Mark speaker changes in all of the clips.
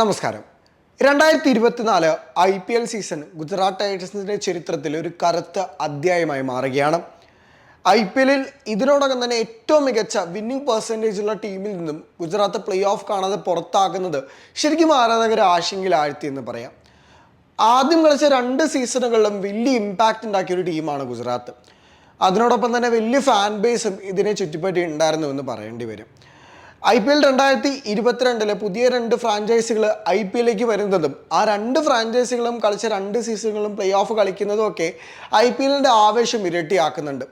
Speaker 1: നമസ്കാരം. രണ്ടായിരത്തി ഇരുപത്തിനാല് I P L season Gujarat ടൈറ്റൻസിന്റെ ചരിത്രത്തിൽ ഒരു കറുത്ത അധ്യായമായി മാറുകയാണ്. ഐ പി എല്ലിൽ ഇതിനോടകം തന്നെ ഏറ്റവും മികച്ച വിന്നിംഗ് പെർസെന്റേജ് ഉള്ള ടീമിൽ നിന്നും ഗുജറാത്ത് പ്ലേ ഓഫ് കാണാതെ പുറത്താക്കുന്നത് ശരിക്കും ആരാധകരെ ആശങ്കയിലാഴ്ത്തി എന്ന് പറയാം. ആദ്യം കളിച്ച രണ്ട് സീസണുകളിലും വലിയ ഇമ്പാക്റ്റ് ഉണ്ടാക്കിയ ഒരു ടീമാണ് ഗുജറാത്ത്. അതിനോടൊപ്പം തന്നെ വലിയ ഫാൻ ബേസും ഇതിനെ ചുറ്റിപ്പറ്റി ഉണ്ടായിരുന്നു എന്ന് പറയേണ്ടി വരും. ഐ പി എൽ രണ്ടായിരത്തി ഇരുപത്തിരണ്ടിലെ പുതിയ രണ്ട് ഫ്രാഞ്ചൈസികൾ ഐ പി എല്ലിലേക്ക് വരുന്നതും ആ രണ്ട് ഫ്രാഞ്ചൈസികളും കളിച്ച രണ്ട് സീസണുകളും പ്ലേ ഓഫ് കളിക്കുന്നതും ഒക്കെ ഐ പി എല്ലിന്റെ ആവേശം ഇരട്ടിയാക്കുന്നുണ്ട്.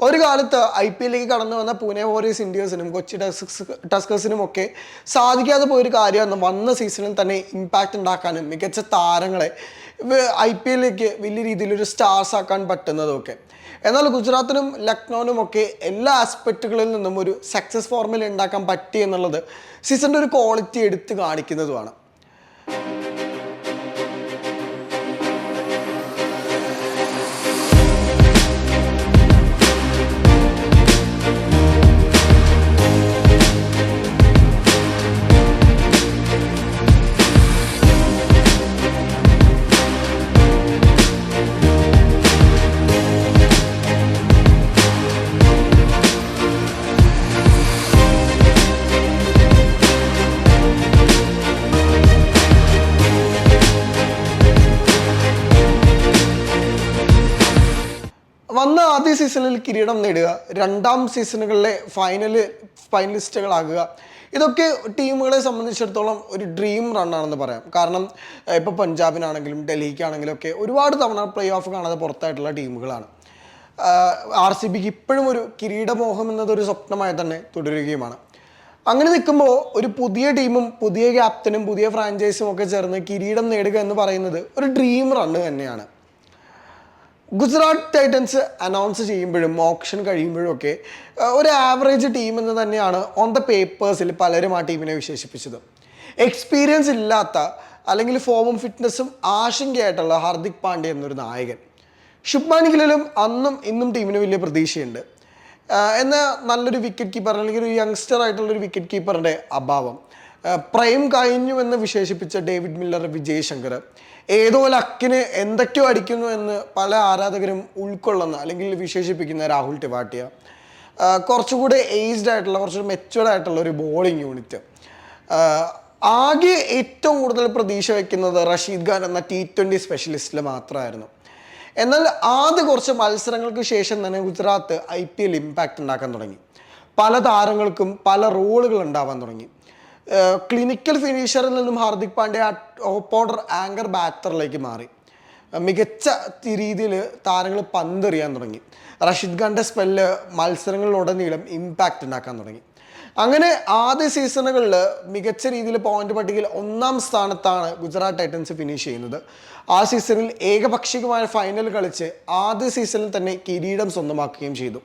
Speaker 1: ഒരു കാലത്ത് ഐ പി എല്ലിലേക്ക് കടന്നു വന്ന പൂനെ വോറിയസ് ഇന്ത്യൻസിനും കൊച്ചി ടസ്കസ് ടസ്കേഴ്സിനും ഒക്കെ സാധിക്കാതെ പോയൊരു കാര്യമാണ് വന്ന സീസണിൽ തന്നെ ഇമ്പാക്റ്റ് ഉണ്ടാക്കാനും മികച്ച താരങ്ങളെ ഐ പി എല്ലിലേക്ക് വലിയ രീതിയിലൊരു സ്റ്റാർസ് ആക്കാൻ പറ്റുന്നതൊക്കെ എന്നാൽ ഗുജറാത്തിനും ലക്നൌവിനും ഒക്കെ എല്ലാ ആസ്പെക്റ്റുകളിൽ നിന്നും ഒരു സക്സസ് ഫോർമുല ഉണ്ടാക്കാൻ പറ്റി എന്നുള്ളത് സീസണിന്റെ ഒരു ക്വാളിറ്റി എടുത്ത് കാണിക്കുന്നതുമാണ്. ആദ്യ സീസണിൽ കിരീടം നേടുക രണ്ടാം സീസണുകളിലെ ഫൈനൽ ഫൈനലിസ്റ്റുകളാകുക ഇതൊക്കെ ടീമുകളെ സംബന്ധിച്ചിടത്തോളം ഒരു ഡ്രീം റണ്ണാണെന്ന് പറയാം. കാരണം ഇപ്പോൾ പഞ്ചാബിനാണെങ്കിലും ഡൽഹിക്കാണെങ്കിലും ഒക്കെ ഒരുപാട് തവണ പ്ലേ ഓഫ് കാണാതെ പുറത്തായിട്ടുള്ള ടീമുകളാണ്. ആർ സി ബിക്ക് ഇപ്പോഴും ഒരു കിരീടമോഹം എന്നതൊരു സ്വപ്നമായി തന്നെ തുടരുകയുമാണ്. അങ്ങനെ നിൽക്കുമ്പോൾ ഒരു പുതിയ ടീമും പുതിയ ക്യാപ്റ്റനും പുതിയ ഫ്രാഞ്ചൈസും ഒക്കെ ചേർന്ന് കിരീടം നേടുക എന്ന് പറയുന്നത് ഒരു ഡ്രീം റണ്ണ് തന്നെയാണ്. ഗുജറാത്ത് ടൈറ്റൻസ് അനൗൺസ് ചെയ്യുമ്പോഴും ഓപ്ഷൻ കഴിയുമ്പോഴും ഒക്കെ ഒരു ആവറേജ് ടീം എന്ന് തന്നെയാണ് ഓൺ ദ പേപ്പേഴ്സിൽ പലരും ആ ടീമിനെ വിശേഷിപ്പിച്ചത്. എക്സ്പീരിയൻസ് ഇല്ലാത്ത അല്ലെങ്കിൽ ഫോമും ഫിറ്റ്നസ്സും ആശങ്കയായിട്ടുള്ള ഹാർദിക് പാണ്ഡ്യ എന്നൊരു നായകൻ. ശുഭ്മാൻ ഗില്ലിലും അന്നും ഇന്നും ടീമിന് വലിയ പ്രതീക്ഷയുണ്ട്. എന്നാൽ നല്ലൊരു വിക്കറ്റ് കീപ്പർ അല്ലെങ്കിൽ ഒരു യങ്സ്റ്റർ ആയിട്ടുള്ള ഒരു വിക്കറ്റ് കീപ്പറിന്റെ അഭാവം. പ്രൈം കഴിഞ്ഞു എന്ന് വിശേഷിപ്പിച്ച ഡേവിഡ് മില്ലർ വിജയ് ശങ്കർ ഏതോ ലക്കിന് എന്തൊക്കെയോ അടിക്കുന്നു എന്ന് പല ആരാധകരും ഉൾക്കൊള്ളുന്ന അല്ലെങ്കിൽ വിശേഷിപ്പിക്കുന്ന രാഹുൽ ടിവാട്ടിയ കുറച്ചുകൂടെ ഏജ്ഡ് ആയിട്ടുള്ള കുറച്ചുകൂടി മെച്ചുവർഡ് ആയിട്ടുള്ള ഒരു ബോളിംഗ് യൂണിറ്റ് ആകെ ഏറ്റവും കൂടുതൽ പ്രതീക്ഷ വയ്ക്കുന്നത് റഷീദ് ഖാൻ എന്ന ടി ട്വന്റി സ്പെഷ്യലിസ്റ്റിൽ മാത്രമായിരുന്നു എന്നാൽ ആദ്യ കുറച്ച് മത്സരങ്ങൾക്ക് ശേഷം തന്നെ Gujarat I P L impact ഉണ്ടാക്കാൻ തുടങ്ങി. പല താരങ്ങൾക്കും പല റോളുകൾ ഉണ്ടാവാൻ തുടങ്ങി. ക്ലിനിക്കൽ ഫിനിഷറിൽ നിന്നും Hardik Pandya top order anchor ബാറ്ററിലേക്ക് മാറി. മികച്ച രീതിയിൽ താരങ്ങൾ പന്തെറിയാൻ തുടങ്ങി. റഷീദ് ഖാന്റെ സ്പെല്ല് മത്സരങ്ങളിലുടനീളം ഇമ്പാക്റ്റ് ഉണ്ടാക്കാൻ തുടങ്ങി. അങ്ങനെ ആദ്യ സീസണുകളിൽ മികച്ച രീതിയിൽ പോയിന്റ് പട്ടികയിൽ ഒന്നാം സ്ഥാനത്താണ് ഗുജറാത്ത് ടൈറ്റൻസ് ഫിനിഷ് ചെയ്യുന്നത്. ആ സീസണിൽ ഏകപക്ഷികമായ ഫൈനൽ കളിച്ച് ആദ്യ സീസണിൽ തന്നെ കിരീടം സ്വന്തമാക്കുകയും ചെയ്തു.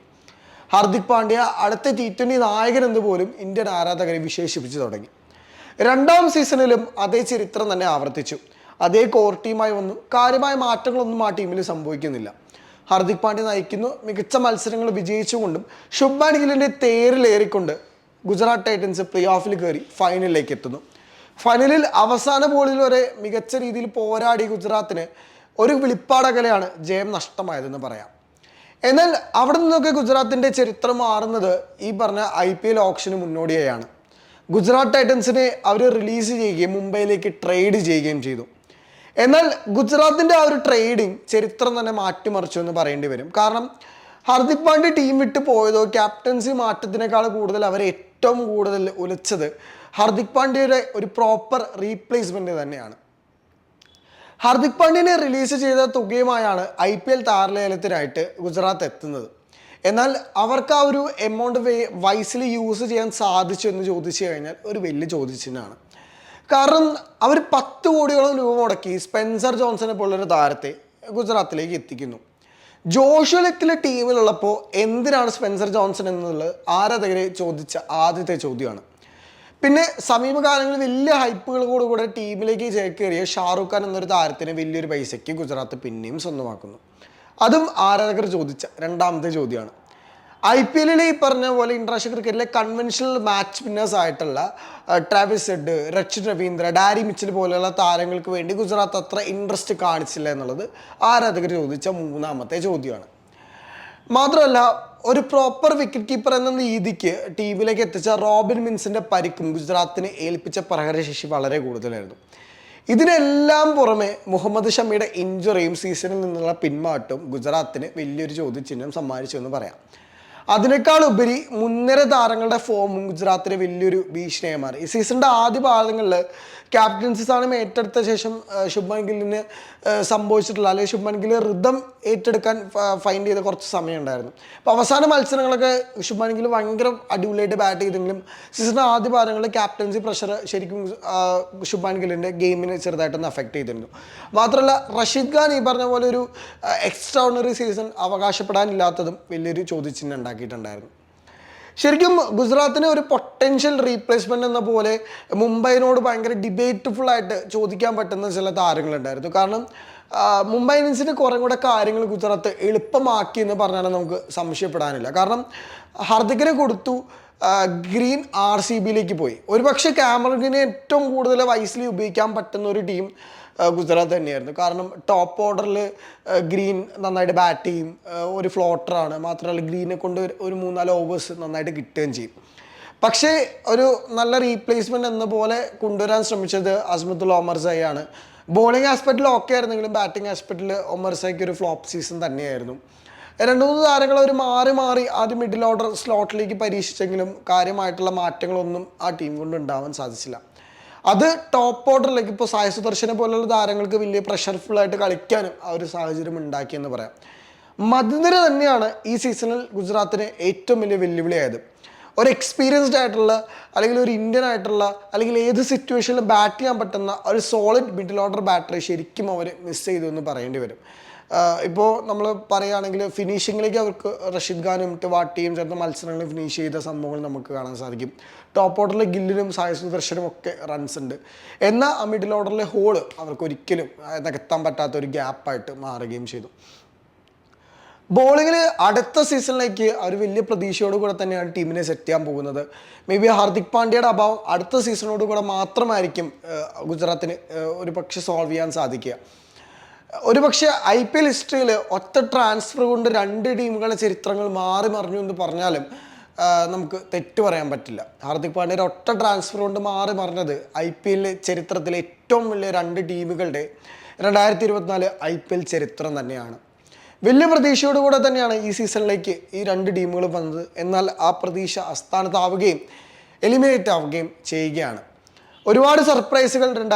Speaker 1: ഹാർദിക് പാണ്ഡ്യ അടുത്ത ടി ട്വന്റി നായകൻ എന്ന് പോലും ഇന്ത്യൻ ആരാധകരെ വിശേഷിപ്പിച്ചു തുടങ്ങി. രണ്ടാം സീസണിലും അതേ ചരിത്രം തന്നെ ആവർത്തിച്ചു. അതേ കോർ ടീമായി വന്നു. കാര്യമായ മാറ്റങ്ങളൊന്നും ആ ടീമിൽ സംഭവിക്കുന്നില്ല. ഹാർദിക് പാണ്ഡ്യ നയിക്കുന്നു. മികച്ച മത്സരങ്ങൾ വിജയിച്ചുകൊണ്ടും ശുഭ്മാൻ ഗില്ലിന്റെ തേരിലേറിക്കൊണ്ട് ഗുജറാത്ത് ടൈറ്റൻസ് പ്ലേ ഓഫിൽ കയറി ഫൈനലിലേക്ക് എത്തുന്നു. ഫൈനലിൽ അവസാന ബോളിൽ വരെ മികച്ച രീതിയിൽ പോരാടി ഗുജറാത്തിന് ഒരു വിളിപ്പാടകലയാണ് ജയം നഷ്ടമായതെന്ന് പറയാം. എന്നാൽ അവിടെ നിന്നൊക്കെ ഗുജറാത്തിന്റെ ചരിത്രം മാറുന്നത് ഈ പറഞ്ഞ ഐ പി എൽ ഓപ്ഷന് മുന്നോടിയായാണ്. ഗുജറാത്ത് ടൈറ്റൻസിനെ അവർ റിലീസ് ചെയ്യുകയും മുംബൈയിലേക്ക് ട്രേഡ് ചെയ്യുകയും ചെയ്തു. എന്നാൽ ഗുജറാത്തിന്റെ ആ ഒരു ട്രേഡിങ് ചരിത്രം തന്നെ മാറ്റിമറിച്ചു എന്ന് പറയേണ്ടി വരും. കാരണം ഹർദിക് പാണ്ഡ്യ ടീം വിട്ട് പോയതോ ക്യാപ്റ്റൻസി മാറ്റത്തിനേക്കാൾ കൂടുതൽ അവർ ഏറ്റവും കൂടുതൽ ഒലിച്ചത് ഹർദിക് പാണ്ഡ്യയുടെ ഒരു പ്രോപ്പർ റീപ്ലേസ്മെന്റ് തന്നെയാണ്. ഹാർദിക് പാണ്ഡ്യനെ റിലീസ് ചെയ്ത തുകയുമായാണ് ഐ പി എൽ താരലേലത്തിനായിട്ട് ഗുജറാത്ത് എത്തുന്നത്. എന്നാൽ അവർക്ക് ആ ഒരു എമൗണ്ട് വൈസിൽ യൂസ് ചെയ്യാൻ സാധിച്ചു എന്ന് ചോദിച്ചു കഴിഞ്ഞാൽ ഒരു വലിയ ചോദ്യചിഹ്നമാണ് കാരണം അവർ പത്ത് കോടിയോളം രൂപ മുടക്കി സ്പെൻസർ ജോൺസനെ പോലുള്ളൊരു താരത്തെ ഗുജറാത്തിലേക്ക് എത്തിക്കുന്നു. ജോഷുലക്കിലെ ടീമിലുള്ളപ്പോൾ എന്തിനാണ് സ്പെൻസർ ജോൺസൺ എന്നുള്ളത് ആരാധകരെ ചോദിച്ച ആദ്യത്തെ ചോദ്യമാണ്. പിന്നെ സമീപകാലങ്ങളിൽ വലിയ ഹൈപ്പുകളോട് കൂടെ ടീമിലേക്ക് ചേക്കേറിയ ഷാറൂഖ് ഖാൻ എന്നൊരു താരത്തിന് വലിയൊരു പൈസയ്ക്ക് ഗുജറാത്ത് പിന്നെയും സ്വന്തമാക്കുന്നു. അതും ആരാധകർ ചോദിച്ച രണ്ടാമത്തെ ചോദ്യമാണ്. ഐ പി എല്ലിൽ ഈ പറഞ്ഞ പോലെ ഇന്റർനാഷണൽ ക്രിക്കറ്റിലെ കൺവെൻഷണൽ മാച്ച് വിന്നേഴ്സ് ആയിട്ടുള്ള Travis Head Rachin Ravindra Daryl Mitchell പോലെയുള്ള താരങ്ങൾക്ക് വേണ്ടി ഗുജറാത്ത് അത്ര ഇൻട്രസ്റ്റ് കാണിച്ചില്ല എന്നുള്ളത് ആരാധകർ ചോദിച്ച മൂന്നാമത്തെ ചോദ്യമാണ്. മാത്രമല്ല ഒരു പ്രോപ്പർ വിക്കറ്റ് കീപ്പർ എന്ന രീതിക്ക് ടീമിലേക്ക് എത്തിച്ച റോബിൻ മിൻസിന്റെ പരിക്കും ഗുജറാത്തിന് ഏൽപ്പിച്ച പ്രഹരശേഷി വളരെ കൂടുതലായിരുന്നു. ഇതിനെല്ലാം പുറമെ മുഹമ്മദ് ഷമിയുടെ ഇഞ്ചുറിയും സീസണിൽ നിന്നുള്ള പിന്മാറ്റവും ഗുജറാത്തിന് വലിയൊരു ചോദ്യചിഹ്നം സമ്മാനിച്ചു എന്ന് പറയാം. അതിനേക്കാൾ ഉപരി മുൻനിര താരങ്ങളുടെ ഫോമും ഗുജറാത്തിന് വലിയൊരു ഭീഷണിയായി മാറി. ഈ സീസണിന്റെ ആദ്യ ഭാഗങ്ങളിൽ ക്യാപ്റ്റൻസി സ്ഥാനം ഏറ്റെടുത്ത ശേഷം ശുഭൻ ഗില്ലിന് സംഭവിച്ചിട്ടുള്ള അല്ലെങ്കിൽ ശുഭ്മാൻ ഗില്ല് ഋതം ഏറ്റെടുക്കാൻ ഫൈൻഡ് ചെയ്ത കുറച്ച് സമയം ഉണ്ടായിരുന്നു അപ്പോൾ അവസാന മത്സരങ്ങളൊക്കെ ശുഭ്മാൻ ഗില്ല് ഭയങ്കര അടിപൊളിയായിട്ട് ബാറ്റ് ചെയ്തെങ്കിലും സീസണിന്റെ ആദ്യ ഭാഗങ്ങളിൽ ക്യാപ്റ്റൻസി പ്രഷർ ശരിക്കും ശുഭൻ ഗില്ലിന്റെ ഗെയിമിനെ ചെറുതായിട്ടൊന്ന് അഫക്റ്റ് ചെയ്തിരുന്നു. മാത്രമല്ല റഷീദ് ഖാൻ ഈ പറഞ്ഞ പോലെ ഒരു എക്സ്ട്രാ ഓർഡിനറി സീസൺ അവകാശപ്പെടാനില്ലാത്തതും വലിയൊരു ചോദ്യചിഹ്നം ഉണ്ടാക്കിയിട്ടുണ്ടായിരുന്നു. ശരിക്കും ഗുജറാത്തിന് ഒരു പൊട്ടൻഷ്യൽ റീപ്ലേസ്മെന്റ് എന്ന പോലെ മുംബൈനോട് ഭയങ്കര ഡിബേറ്റ്ഫുൾ ആയിട്ട് ചോദിക്കാൻ പറ്റുന്ന ചില താരങ്ങളുണ്ടായിരുന്നു. കാരണം മുംബൈ ഇന്ത്യൻസിന് കുറേ കൂടെ കാര്യങ്ങൾ ഗുജറാത്ത് എളുപ്പമാക്കി എന്ന് പറഞ്ഞാൽ നമുക്ക് സംശയപ്പെടാനില്ല. കാരണം ഹർദിക്കിനെ കൊടുത്തു ഗ്രീൻ ആർ സി ബിയിലേക്ക് പോയി. ഒരുപക്ഷെ ക്യാമറഗിനെ ഏറ്റവും കൂടുതൽ വയസ്സിൽ ഉപയോഗിക്കാൻ പറ്റുന്ന ഒരു ടീം ഗുജറാത്ത് തന്നെയായിരുന്നു. കാരണം ടോപ്പ് ഓർഡറിൽ ഗ്രീൻ നന്നായിട്ട് ബാറ്റ് ചെയ്യും. ഒരു ഫ്ലോട്ടറാണ് മാത്രമല്ല ഗ്രീനെ കൊണ്ട് ഒരു- മൂന്നാൽ ഓവേഴ്സ് നന്നായിട്ട് കിട്ടുകയും ചെയ്യും. പക്ഷേ ഒരു നല്ല റീപ്ലേസ്മെന്റ് എന്ന പോലെ കൊണ്ടുവരാൻ ശ്രമിച്ചത് അസ്മത്തുൽ ഒമർ സൈയാണ് ബോളിംഗ് ആസ്പെക്റ്റിൽ ഓക്കെ ആയിരുന്നെങ്കിലും ബാറ്റിംഗ് ആസ്പെക്റ്റിൽ ഒമർ സൈക്ക് ഒരു ഫ്ലോപ്പ് സീസൺ തന്നെയായിരുന്നു. രണ്ട് മൂന്ന് താരങ്ങൾ അവർ മാറി മാറി ആദ്യം മിഡിൽ ഓർഡർ സ്ലോട്ടിലേക്ക് പരീക്ഷിച്ചെങ്കിലും കാര്യമായിട്ടുള്ള മാറ്റങ്ങളൊന്നും ആ ടീം കൊണ്ട് ഉണ്ടാവാൻ സാധിച്ചില്ല. അത് ടോപ്പ് ഓർഡറിലേക്ക് ഇപ്പോൾ സായ സുദർശനെ പോലുള്ള താരങ്ങൾക്ക് വലിയ പ്രഷർഫുൾ ആയിട്ട് കളിക്കാനും ആ ഒരു സാഹചര്യം ഉണ്ടാക്കിയെന്ന് പറയാം. മധ്യനിര തന്നെയാണ് ഈ സീസണിൽ ഗുജറാത്തിന് ഏറ്റവും വലിയ വെല്ലുവിളിയായത്. ഒരു എക്സ്പീരിയൻസ്ഡ് ആയിട്ടുള്ള അല്ലെങ്കിൽ ഒരു ഇന്ത്യൻ ആയിട്ടുള്ള അല്ലെങ്കിൽ ഏത് സിറ്റുവേഷനിലും ബാറ്റ് ചെയ്യാൻ പറ്റുന്ന ഒരു സോളിഡ് മിഡിൽ ഓർഡർ ബാറ്ററി ശരിക്കും അവർ മിസ് ചെയ്തു എന്ന് പറയേണ്ടി വരും. ഇപ്പോൾ നമ്മൾ പറയുകയാണെങ്കിൽ ഫിനിഷിങ്ങിലേക്ക് അവർക്ക് റഷീദ് ഖാനും വാട്ടിയും ചേർന്ന മത്സരങ്ങൾ ഫിനിഷ് ചെയ്ത സംഭവങ്ങൾ നമുക്ക് കാണാൻ സാധിക്കും. ടോപ്പ് ഓർഡറിലെ ഗില്ലിനും സായ സുദർശനും ഒക്കെ റൺസ് ഉണ്ട്. എന്നാൽ ആ മിഡിൽ ഓർഡറിലെ ഹോൾ അവർക്ക് ഒരിക്കലും നികത്താൻ പറ്റാത്ത ഒരു ഗ്യാപ്പായിട്ട് മാറുകയും ചെയ്തു. ബോളിങ്ങിൽ അടുത്ത സീസണിലേക്ക് അവർ വലിയ പ്രതീക്ഷയോട് കൂടെ തന്നെയാണ് ടീമിനെ സെറ്റ് ചെയ്യാൻ പോകുന്നത്. മേ ബി ഹാർദിക് പാണ്ഡ്യയുടെ അഭാവം അടുത്ത സീസണോട് കൂടെ മാത്രമായിരിക്കും ഗുജറാത്തിന് ഒരു പക്ഷെ സോൾവ് ചെയ്യാൻ സാധിക്കുക. ഒരു പക്ഷേ ഐ പി എൽ ഹിസ്റ്ററിയിൽ ഒറ്റ ട്രാൻസ്ഫർ കൊണ്ട് രണ്ട് ടീമുകളുടെ ചരിത്രങ്ങൾ മാറി മറിഞ്ഞു എന്ന് പറഞ്ഞാലും നമുക്ക് തെറ്റ് പറയാൻ പറ്റില്ല. ഹാർദിക് പാണ്ഡ്യയുടെ ഒറ്റ ട്രാൻസ്ഫർ കൊണ്ട് മാറി മറിഞ്ഞത് ഐ പി എൽ ചരിത്രത്തിലെ ഏറ്റവും വലിയ രണ്ട് ടീമുകളുടെ രണ്ടായിരത്തി ഇരുപത്തിനാല് ഐ പി എൽ ചരിത്രം തന്നെയാണ്. വലിയ പ്രതീക്ഷയോട് കൂടെ തന്നെയാണ് ഈ സീസണിലേക്ക് ഈ രണ്ട് ടീമുകൾ വന്നത്. എന്നാൽ ആ പ്രതീക്ഷ അസ്ഥാനത്താവുകയും എലിമിനേറ്റ് ആവുകയും ചെയ്യുകയാണ്. ഒരുപാട് സർപ്രൈസുകൾ രണ്ടായിരത്തി